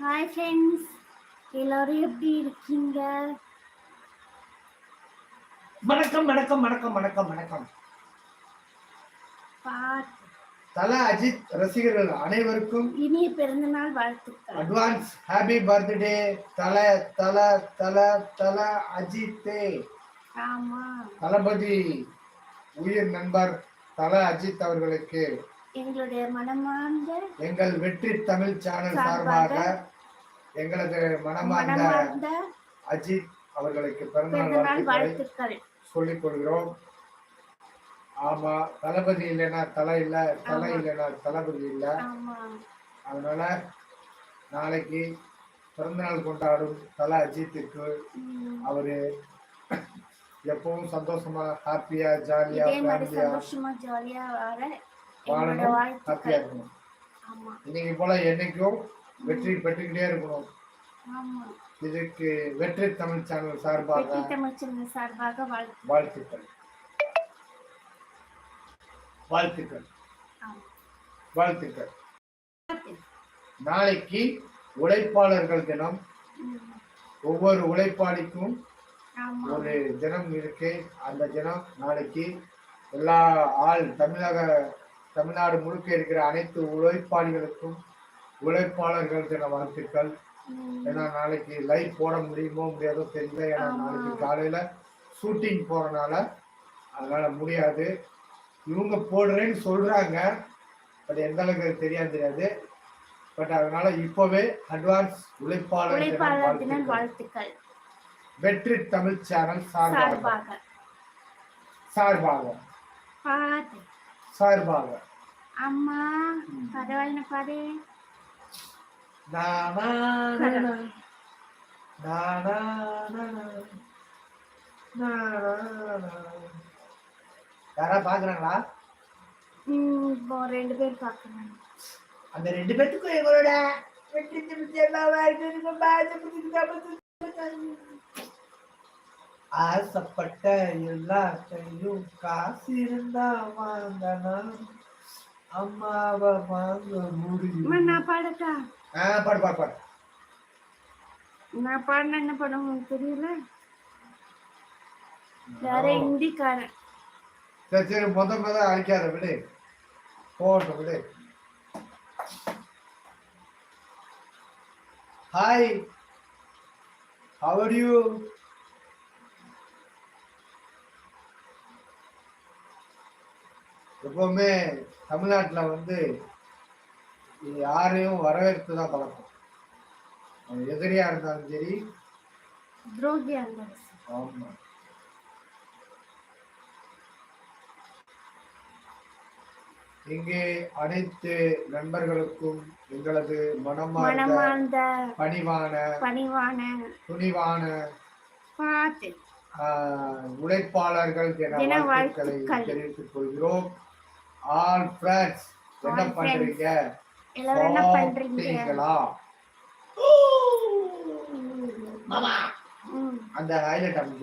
Hi friends எல்லாரும் எப்படி இருக்கீங்க? வணக்கம் வணக்கம் வணக்கம் வணக்கம் வணக்கம். தல அஜித் ரசிகர்கள் அனைவருக்கும் இனிய பிறந்தநாள் வாழ்த்துக்கள். Advance happy birthday. Thala Thala Thala தல அஜித்தே. ஆமா. தளபதி உயிர் நண்பர் தல அஜித் அவர்களுக்கு எங்களுடைய மனமார்ந்த எங்கள் வெற்றி தமிழ் சேனல் சார்பாக எங்களது மனமார்ந்த அஜித் அவர்களுக்கு பிறந்தநாள் வாழ்த்துக்களை. சொல்லிக் கொள்கிறோம் ஆமா தளபதி இல்லைன்னா தலை இல்ல தலை. இல்லைன்னா தளபதி இல்ல. அதனால நாளைக்கு பிறந்தநாள் கொண்டாடும் தல அஜித்துக்கு அவரு எப்பவும் சந்தோஷமா ஹாப்பியா ஜாலியா ஜாலியா வாழணும் ஹாப்பியா வாழ்த்துக்கள் இருக்கணும். இன்னைக்கு போல என்னைக்கும் வெற்றி பெற்றுக்கிட்டே இருக்கணும். இதுக்கு வெற்றி தமிழ் சேனல் சார்பாக வெற்றி தமிழ் சேனல் சார்பாக வாழ்த்து வாழ்த்துக்கள். வாழ்த்துக்கள். வாழ்த்துக்கள். நாளைக்கு உழைப்பாளர்கள் தினம். ஒவ்வொரு உழைப்பாளிக்கும் ஒரு தினம் இருக்கு. அந்த தினம் நாளைக்கு எல்லா ஆள் தமிழக தமிழ்நாடு முழுக்க இருக்கிற அனைத்து உழைப்பாளிகளுக்கும் உழைப்பாளர்கள் தின வாழ்த்துக்கள். ஏன்னா நாளைக்கு லைவ் போட முடியுமோ முடியாதோ தெரியல. ஏன்னா. நாளைக்கு காலையில ஷூட்டிங் போறனால அதனால முடியாது. இவங்க போடுறேன்னு சொல்றாங்க. பட் எந்த அளவுக்கு தெரியாது தெரியாது. பட் அதனால இப்பவே அட்வான்ஸ் உழைப்பாளர். வாழ்த்துக்கள். வெற்றி தமிழ் சேனல் சார்பாக. சார்பாக. சார்பாக. அம்மா பரவாயில்ல பாரு. யாரா பாக்குறாங்களா? ரெண்டு பேர் பார்க்கணும் அந்த ரெண்டு பேத்துக்கும் எங்களோட வெற்றி தமிழ் சேனல் வாழ்த்துக்கள், வாழ்த்துக்கள். ஆசைப்பட்ட எல்லாத்தையும் காசு இருந்தா வாங்கணும். அம்மாவை வாங்க முடியும். நான் பாடட்டா? ஆ பாடு பாடு பாடு. நான் பாடின என்ன படம் தெரியல? வேற ஹிந்திக்காரன் சரி சரி முத முத அழிக்காத விடு. போகட்டும் விடு. Hi are you? எப்பவுமே தமிழ்நாட்டில் வந்து யாரையும் வரவேற்று தான் பழக்கம் எதிரியா இருந்தாலும் சரி. துரோகியா இருந்தாரு ஆமா. இங்கே அனைத்து நண்பர்களுக்கும் எங்களது மனமார்ந்த பணிவான பணிவான துணிவான உழைப்பாளர்கள் வாழ்த்துக்களை வாழ்த்துக்கள். தெரிவித்துக் கொள்கிறோம். ஆல் ஃப்ரெண்ட்ஸ் என்ன. பண்றீங்க? எல்லாரும் என்ன பண்றீங்க? சாப்பிட்டீங்களா ம், அந்த ஹைலைட் அமைஞ்சு